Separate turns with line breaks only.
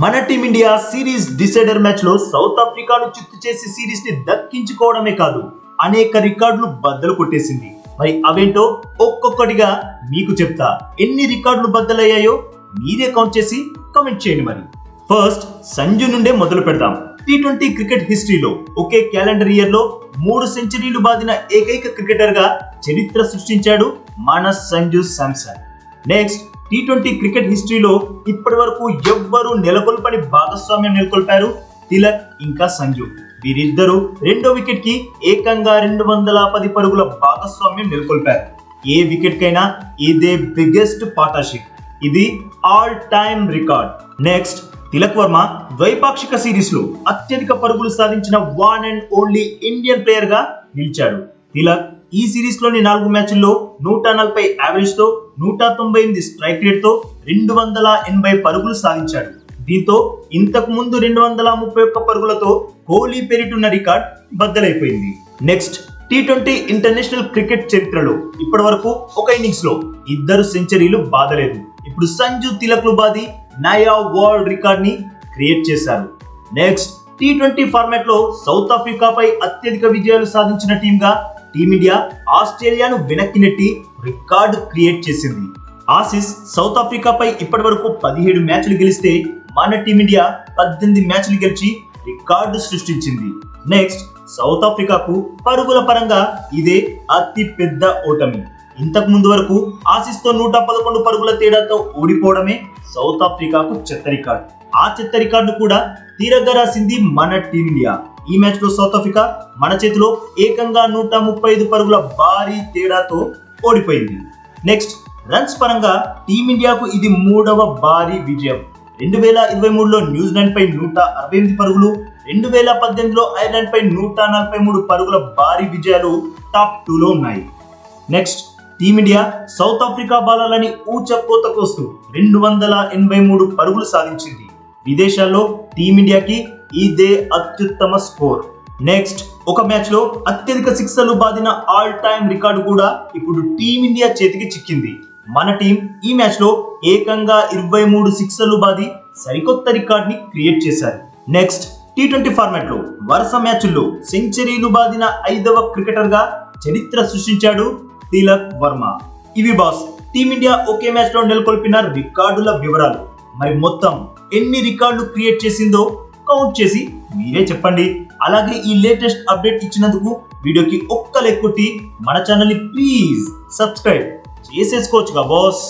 మన team India series decider మ్యాచ్లో south ఆఫ్రికాను చిత్తు చేసి సిరీస్ని దక్కించుకోవడమే కాదు అనేక రికార్డులు బద్దలు కొట్టేసింది. మరి అవేంటో ఒక్కొక్కటిగా మీకు చెప్తా. ఎన్ని రికార్డులు బద్దలయ్యాయో మీరే కౌంట్ చేసి కమెంట్ చేయండి మరి. ఫస్ట్ సంజు నుండే మొదలు పెడదాం. టీ ట్వంటీ క్రికెట్ హిస్టరీలో ఒకే క్యాలెండర్ ఇయర్లో మూడు సెంచరీలు బాదిన ఏకైక క్రికెటర్గా చరిత్ర సృష్టించాడు మన Sanju Samson. Next T twenty cricket హిస్టరీలో ఇప్పటి వరకు ఎవ్వరూ నెలకొల్పని భాగస్వామ్యం నెలకొల్పారు. తిలక్ ఇంకా సంజు. వీరిద్దరూ రెండో వికెట్కి ఏకంగా రెండు వందల పది పరుగుల భాగస్వామ్యం నెలకొల్పారు. ఏ వికెట్ కైనా ఇదే బిగ్గెస్ట్ పార్ట్నర్షిప్ ఇది all time record next Tilak Varma ద్వైపాక్షిక సిరీస్లో అత్యధిక పరుగులు సాధించిన వన్ అండ్ ఓన్లీ ఇండియన్ ప్లేయర్గా నిలిచాడు. తిలక్ ఈ సిరీస్లోని నాలుగు మ్యాచ్ల్లో నూట నలభై యావరేజ్తో నూట తొంభై ఎనిమిది స్ట్రైక్ రేట్తో రెండు వందల ఎనభై పరుగులు సాధించాడు. దీంతో ఇంతకు ముందు రెండు వందల ముప్పై ఒక్క పరుగులతో కోహ్లీ పెరిటున్న record బద్దలైపోయింది. Next T twenty international cricket చరిత్రలో ఇప్పటి వరకు ఒక ఇన్నింగ్స్లో ఇద్దరు సెంచరీలు బాధలేదు. ఇప్పుడు సంజు తిలక్లు బాది నయా వరల్డ్ రికార్డ్ని క్రియేట్ చేశారు. నెక్స్ట్ టీ ట్వంటీ ఫార్మాట్లో సౌత్ ఆఫ్రికాపై అత్యధిక విజయాలు సాధించిన టీంగా టీమిండియా ఆస్ట్రేలియాను వెనక్కి నెట్టి రికార్డు క్రియేట్ చేసింది. ఆసిస్ సౌత్ ఆఫ్రికాపై ఇప్పటి వరకు పదిహేడు మ్యాచ్లు గెలిస్తే మన టీమిండియా పద్దెనిమిది మ్యాచ్లు గెలిచి రికార్డు సృష్టించింది. నెక్స్ట్ సౌత్ ఆఫ్రికాకు పరుగుల పరంగా ఇదే అతి పెద్ద ఓటమి. ఇంతకు ముందు వరకు ఆసిస్తో నూట పదకొండు పరుగుల తేడాతో ఓడిపోవడమే సౌత్ ఆఫ్రికాకు చెత్త రికార్డు. ఆ చెత్త రికార్డు కూడా తీరగా రాసింది మన టీమిండియా. ఈ మ్యాచ్లో సౌత్ ఆఫ్రికా మన చేతిలో ఏకంగా నూట ముప్పై ఐదు పరుగుల భారీ తేడాతో ఓడిపోయింది. నెక్స్ట్ రన్స్ పరంగా టీమిండియాకు ఇది మూడవ భారీ విజయం. రెండు వేల ఇరవై మూడులో న్యూజిలాండ్ పై నూట అరవై ఎనిమిది పరుగులు రెండు వేల పద్దెనిమిదిలో ఐర్లాండ్ పై నూట నలభై మూడు పరుగుల భారీ విజయాలు టాప్ టూలో ఉన్నాయి. Next team India South Africa బాలాలని ఊచకోత కోస్తూ రెండు వందల ఎనభై మూడు పరుగులు సాధించింది. విదేశాల్లో టీమిండియాకి ఇదే అత్యుత్తమ స్కోర్. నెక్స్ట్ ఒక మ్యాచ్లో అత్యధిక సిక్సర్లు బాదిన ఆల్ టైమ్ రికార్డు కూడా ఇప్పుడు టీమిండియా చేతికి చిక్కింది. మన టీం ఈ మ్యాచ్లో ఏకంగా ఇరవై మూడు సిక్సర్లు బాది సరికొత్త రికార్డ్ని క్రియేట్ చేశారు. నెక్స్ట్ టీ ట్వంటీ ఫార్మాట్లో వరుస మ్యాచ్ల్లో సెంచరీలు బాదిన ఐదవ క్రికెటర్గా చరిత్ర సృష్టించాడు తిలక్ వర్మ. ఇవి బాస్ టీమిండియా ఒకే మ్యాచ్లో నెలకొల్పిన రికార్డుల వివరాలు. మరి మొత్తం ఎన్ని రికార్డులు క్రియేట్ చేసిందో కామెంట్ చేసి మీరే చెప్పండి. అలాగే ఈ లేటెస్ట్ అప్డేట్ ఇచ్చినందుకు వీడియోకి ఒక్క లెక్ కొట్టి మన ఛానల్ని ప్లీజ్ సబ్స్క్రైబ్ చేసేసుకోవచ్చుగా బాస్.